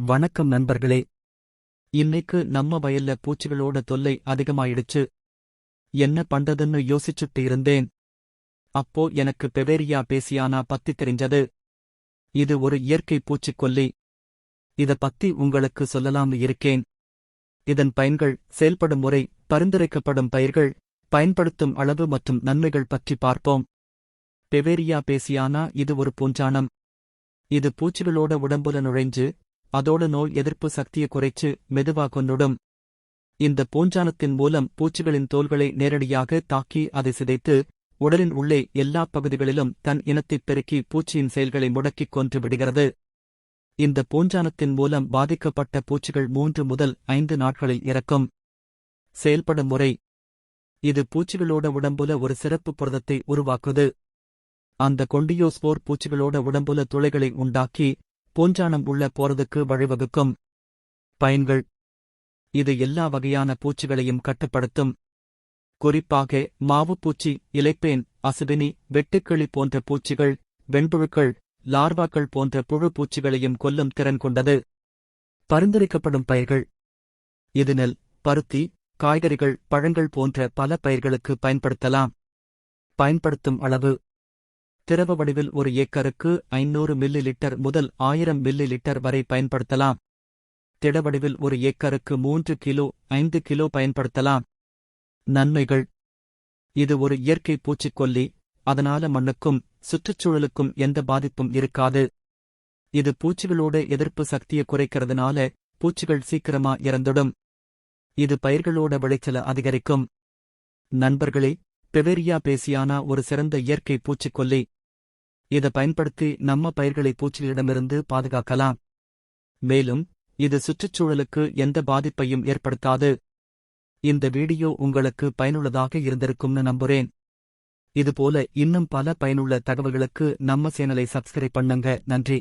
வணக்கம் நண்பர்களே. இன்னைக்கு நம்ம வயல்ல பூச்சிகளோட தொல்லை அதிகமாயிடுச்சு. என்ன பண்றதுன்னு யோசிச்சுட்டு இருந்தேன். அப்போ எனக்கு பெவேரியா பேசியானா பத்தி தெரிஞ்சது. இது ஒரு இயற்கை பூச்சிக்கொல்லி இத பத்தி உங்களுக்கு சொல்லலாம்னு இருக்கேன். இதன் பயன்கள் செயல்படும் முறை பரிந்துரைக்கப்படும் பயிர்கள் பயன்படுத்தும் அளவு மற்றும் நன்மைகள் பற்றி பார்ப்போம். பெவேரியா பேசியானா இது ஒரு பூஞ்சானம். இது பூச்சிகளோட உடம்புல நுழைஞ்சு அதோட நோய் எதிர்ப்பு சக்தியை குறைச்சு மெதுவா கொன்னுடும் இந்த பூஞ்சானத்தின் மூலம் பூச்சிகளின் தோல்களை நேரடியாக தாக்கி அதை சிதைத்து உடலின் உள்ளே எல்லா பகுதிகளிலும் தன் இனத்தைப் பெருக்கி பூச்சியின் செயல்களை முடக்கிக் கொன்று விடுகிறது. இந்த பூஞ்சானத்தின் மூலம் பாதிக்கப்பட்ட பூச்சிகள் மூன்று முதல் ஐந்து நாட்களில் இறக்கும். செயல்படும் முறை. இது பூச்சிகளோட உடம்புல ஒரு சிறப்பு புரதத்தை உருவாக்குது. அந்த கொண்டியோஸ்போர் பூச்சிகளோட உடம்புல துளைகளை உண்டாக்கி பூஞ்சானம் உள்ள போறதுக்கு வழிவகுக்கும். பயன்கள். இது எல்லா வகையான பூச்சிகளையும் கட்டுப்படுத்தும். குறிப்பாக மாவுப்பூச்சி இலைப்பேன் அசுவினி வெட்டுக்கிளி போன்ற பூச்சிகள் வெண்புழுக்கள் லார்வாக்கள் போன்ற புழு பூச்சிகளையும் கொல்லும் திறன் கொண்டது. பரிந்துரைக்கப்படும் பயிர்கள். இது நெல் பருத்தி காய்கறிகள் பழங்கள் போன்ற பல பயிர்களுக்கு பயன்படுத்தலாம். பயன்படுத்தும் அளவு. திரவ வடிவில் ஒரு ஏக்கருக்கு ஐநூறு மில்லி லிட்டர் முதல் ஆயிரம் மில்லி லிட்டர் வரை பயன்படுத்தலாம். திட வடிவில் ஒரு ஏக்கருக்கு மூன்று கிலோ ஐந்து கிலோ பயன்படுத்தலாம். நன்மைகள். இது ஒரு இயற்கை பூச்சிக்கொல்லி அதனால மண்ணுக்கும் சுற்றுச்சூழலுக்கும் எந்த பாதிப்பும் இருக்காது. இது பூச்சிகளோட எதிர்ப்பு சக்தியை குறைக்கிறதுனால பூச்சிகள் சீக்கிரமா இறந்துடும். இது பயிர்களோட விளைச்சல அதிகரிக்கும். நண்பர்களே பெவேரியா பேசியானா ஒரு சிறந்த இயற்கை பூச்சிக்கொல்லி. இதை பயன்படுத்தி நம்ம பயிர்களை பூச்சிகளிடமிருந்து பாதுகாக்கலாம். மேலும் இது சுற்றுச்சூழலுக்கு எந்த பாதிப்பையும் ஏற்படுத்தாது. இந்த வீடியோ உங்களுக்கு பயனுள்ளதாக இருந்திருக்கும்னு நம்புறேன். இதுபோல இன்னும் பல பயனுள்ள தகவல்களுக்கு நம்ம சேனலை சப்ஸ்கிரைப் பண்ணுங்க. நன்றி.